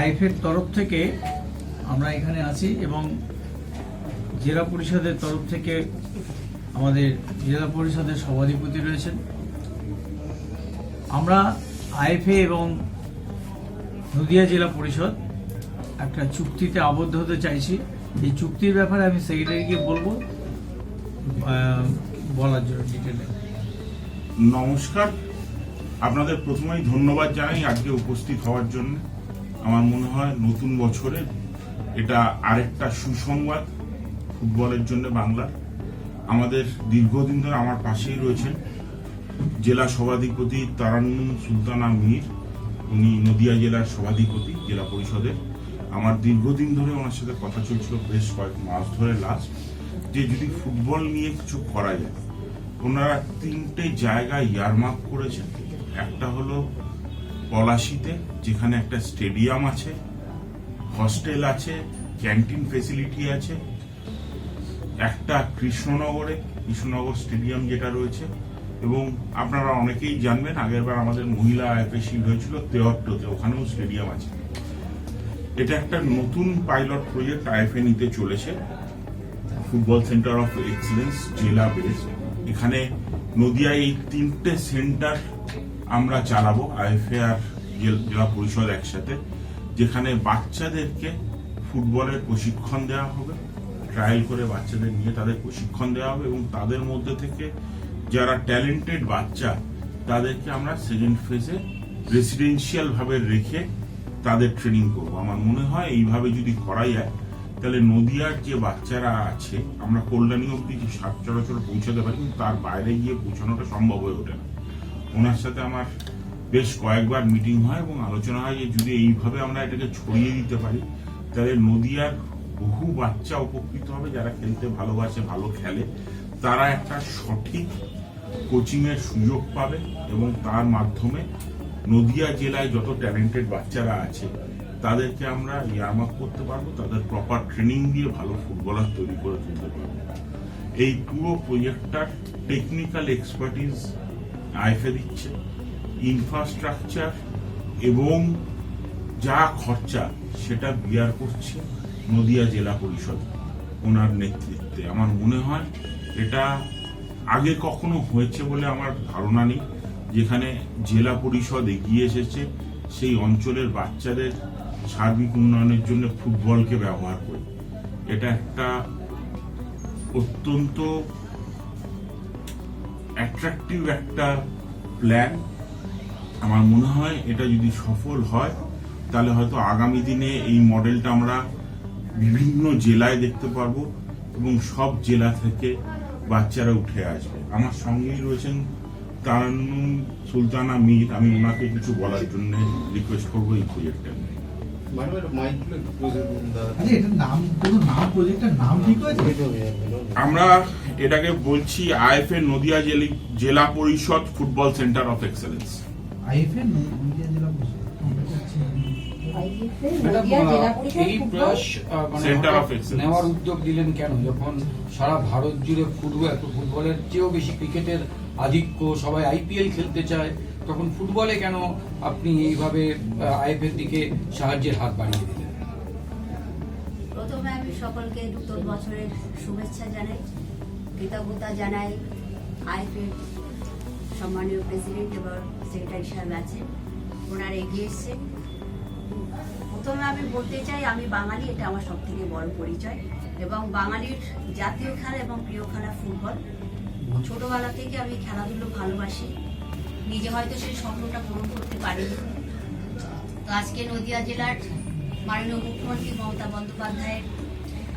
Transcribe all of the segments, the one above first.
আইএফের তরফ থেকে আমরা এখানে আছি এবং জেলা পরিষদের তরফ থেকে আমাদের জেলা পরিষদের সভাধিপতি রয়েছেন। আমরা আইএফএ এবং নদিয়া জেলা পরিষদ একটা চুক্তিতে আবদ্ধ হতে চাইছি। এই চুক্তির ব্যাপারে আমি সেক্রেটারিকে বলব বলার জন্য ডিটেলে নমস্কার। আপনাদের প্রথমেই ধন্যবাদ জানাই আজকে উপস্থিত হওয়ার জন্য। আমার মনে হয় নতুন বছরে এটা আরেকটা সুসংবাদ ফুটবলের জন্য বাংলার। আমাদের দীর্ঘদিন ধরে আমার পাশেই রয়েছেন জেলা সভাধিপতি তারান্নুম সুলতানা মির। উনি নদিয়া জেলার সভাধিপতি, জেলা পরিষদের। আমার দীর্ঘদিন ধরে ওনার সাথে কথা চলছিল বেশ কয়েক মাস ধরে লাস্ট যে যদি ফুটবল নিয়ে কিছু করা যায়, ওনারা তিনটে জায়গায় ইয়ারমার্ক করেছেন। একটা হলো পলাশিতে, যেখানে একটা স্টেডিয়াম আছে, হস্টেল আছে, ক্যান্টিন ফেসিলিটি আছে, একটা কৃষ্ণনগরে, কৃষ্ণনগর স্টেডিয়াম যেটা রয়েছে, এবং আপনারা অনেকেই জানবেন, আগেরবার আমাদের মহিলা আইপি শিল্ড হয়েছিল তেহট্টতে, ওখানেও স্টেডিয়াম আছে। এটা একটা নতুন পাইলট প্রজেক্ট আইএফএ নিতে চলেছে, ফুটবল সেন্টার অফ এক্সিলেন্স, জেলা বেস। এখানে নদিয়ায় এই তিনটে সেন্টার আমরা চালাবো আইএফএ আর জেলা পরিষদ একসাথে, যেখানে বাচ্চাদেরকে ফুটবলের প্রশিক্ষণ দেওয়া হবে ট্রায়াল করে বাচ্চাদের নিয়ে তাদের প্রশিক্ষণ দেওয়া হবে এবং তাদের মধ্যে থেকে যারা ট্যালেন্টেড বাচ্চা, তাদেরকে আমরা সেকেন্ড ফেজে রেসিডেন্সিয়াল ভাবে রেখে তাদের ট্রেনিং করব। আমার মনে হয় এইভাবে যদি করা যায়, তাহলে নদিয়ার যে বাচ্চারা আছে, আমরা কল্যাণী অব্দি সাত চলাচল পৌঁছাতে পারি, কিন্তু তার বাইরে গিয়ে পৌঁছানোটা সম্ভব হয়ে ওঠে না। ওনার সাথে আমার বেশ কয়েকবার মিটিং হয় এবং আলোচনা হয় যে যদি এইভাবে আমরা এটাকে ছড়িয়ে দিতে পারি, তাহলে নদিয়ার বহু বাচ্চা উপকৃত হবে যারা খেলতে ভালোবাসে, ভালো খেলে। তারা একটা সঠিক কোচিংয়ের সুযোগ পাবে এবং তার মাধ্যমে নদিয়া জেলায় যত ট্যালেন্টেড বাচ্চারা আছে, তাদেরকে আমরা ইয়ারমার্ক করতে পারব, তাদের প্রপার ট্রেনিং দিয়ে ভালো ফুটবলার তৈরি করে তুলতে পারব। এই পুরো প্রজেক্টটার টেকনিক্যাল এক্সপার্টিস আইফে দিচ্ছে ইনফ্রাস্ট্রাকচার এবং যা খরচা সেটা বিয়ার করছে নদিয়া জেলা পরিষদ ওনার নেতৃত্বে। আমার মনে হয় এটা আগে কখনো হয়েছে বলে আমার ধারণা নেই। যেখানে জেলা পরিষদ এগিয়ে এসেছে, সেই অঞ্চলের বাচ্চাদের সার্বিক উন্নয়নের জন্য ফুটবলকে ব্যবহার করে। এটা একটা অত্যন্ত অ্যাট্রাকটিভ একটা প্ল্যান আমার মনে হয় এটা যদি সফল হয় তাহলে হয়তো আগামী দিনে এই মডেলটা আমরা বিভিন্ন জেলায় দেখতে পারব এবং সব জেলা থেকে বাচ্চারা উঠে আসবে। আমার সঙ্গেই রয়েছেন তারান্নুম সুলতানা মীর। আমি ওনাকে কিছু বলার জন্য রিকোয়েস্ট করব এই প্রজেক্টটা নিয়ে প্রজেক্টের হয়েছে? আমরা এটাকে বলছি আইএফএ নদিয়া জেলি- জেলা পরিষদ football centre of excellence. IFA Nadia জেলা পরিষদ? এই প্রয়াস মানে. নেওয়ার উদ্যোগ দিলেন কেন? যখন সারা ভারত জুড়ে ফুটবল ফুটবলের চেয়েও বেশি ক্রিকেটের আধিক্য সবাই আইপিএল খেলতে চায় তখন ফুটবলে কেন আপনি এইভাবে আইএফের দিকে সাহায্যের হাত বাড়িয়ে দিলেন? প্রথমে আমি সকলকে নতুন বছরের শুভেচ্ছা জানাই। কৃতজ্ঞতা জানাই। আইফের সম্মানীয় প্রেসিডেন্ট এবং সেক্রেটারি সাহেব আছেন। ওনারা এগিয়ে এসছেন। প্রথমে আমি বলতে চাই, আমি বাঙালি, এটা আমার সব থেকে বড় পরিচয়। এবং বাঙালির জাতীয় খেলা এবং প্রিয় খেলা ফুটবল। ছোটবেলা থেকে আমি খেলাধুলো ভালোবাসি। নিজে হয়তো সেই স্বপ্নটা পূরণ করতে পারিনি। তো আজকে নদিয়া জেলার মাননীয় মুখ্যমন্ত্রী মমতা বন্দ্যোপাধ্যায়ের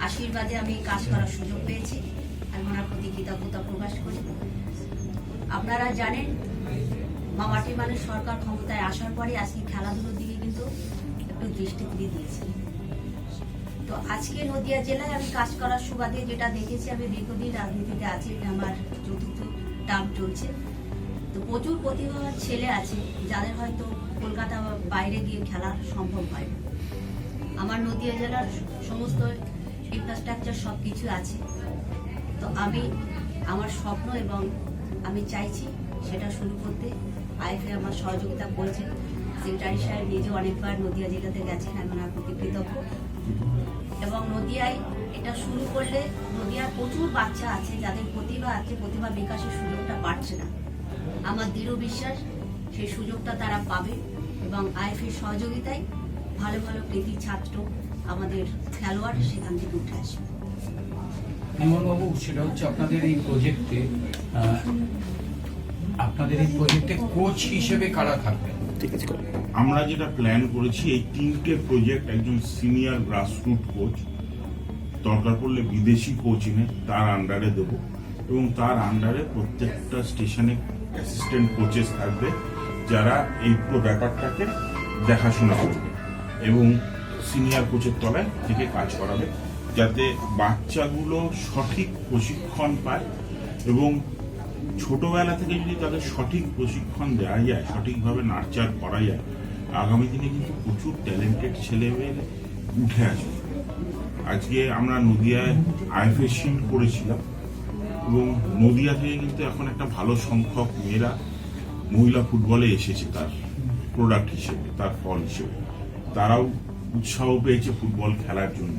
আশীর্বাদে আমি কাজ করার সুযোগ পেয়েছি। কৃতজ্ঞতা প্রকাশ করি। আপনারা জানেন, মামাটি মানে সরকার ক্ষমতায় আসার পরে আজকে খেলাধুলোর দিকে কিন্তু একটু দৃষ্টি দিয়ে দিয়েছে তো আজকে নদিয়া জেলায় আমি কাজ করার সুবাদে যেটা দেখেছি, আমি দীর্ঘদিন রাজনীতিতে আছি, আমার চতুর্থ টার্ম চলছে। তো প্রচুর প্রতিভাবান ছেলে আছে, যাদের হয়তো কলকাতা বাইরে গিয়ে খেলা সম্ভব হয় না। আমার নদিয়া জেলার সমস্ত ইনফ্রাস্ট্রাকচার সব কিছু আছে। তো আমি আমার স্বপ্ন এবং আমি চাইছি সেটা শুরু করতে। আইএফএ আমার সহযোগিতা করেছে সেক্রেটারি সাহেব নিজে অনেকবার নদিয়া জেলাতে গেছেন, আমি ওনার প্রতি কৃতজ্ঞ। এবং নদিয়ায় এটা শুরু করলে নদিয়ার প্রচুর বাচ্চা আছে, যাদের প্রতিভা আছে, প্রতিভা বিকাশের সুযোগটা পাচ্ছে না। আমার দৃঢ় বিশ্বাস, সেই সুযোগটা তারা পাবে এবং আইএফের সহযোগিতায় ভালো ভালো কৃতি ছাত্র আমাদের খেলোয়াড় সেখান থেকে উঠে আসবে। বাবু সেটা হচ্ছে আপনাদের এই প্রজেক্টে আপনাদের এই প্রজেক্টে কোচ হিসেবে কারা থাকবেন? আমরা যেটা প্ল্যান করেছি এই তিনটে প্রজেক্ট একজন সিনিয়র গ্রাসরুট কোচ দরকার পড়লে বিদেশি কোচ এনে তার আন্ডারে দেব। এবং তার আন্ডারে প্রত্যেকটা স্টেশনে অ্যাসিস্ট্যান্ট কোচেস থাকবে যারা এই পুরো ব্যাপারটাকে দেখাশোনা করবে এবং সিনিয়র কোচের তলায় থেকে কাজ করাবে। যাতে বাচ্চাগুলো সঠিক প্রশিক্ষণ পায় এবং ছোটবেলা থেকে যদি তাদের সঠিক প্রশিক্ষণ দেওয়া যায়, সঠিকভাবে নার্চার করা যায়, আগামী দিনে কিন্তু প্রচুর ট্যালেন্টেড ছেলেমেয়ে উঠে আসবে। আজকে আমরা নদিয়ায় শিল্ড করেছিলাম এবং নদিয়া থেকে কিন্তু এখন একটা ভালো সংখ্যক মেয়েরা মহিলা ফুটবলে এসেছে তার প্রোডাক্ট হিসেবে, তার ফল হিসেবে। তারাও উৎসাহ পেয়েছে ফুটবল খেলার জন্য।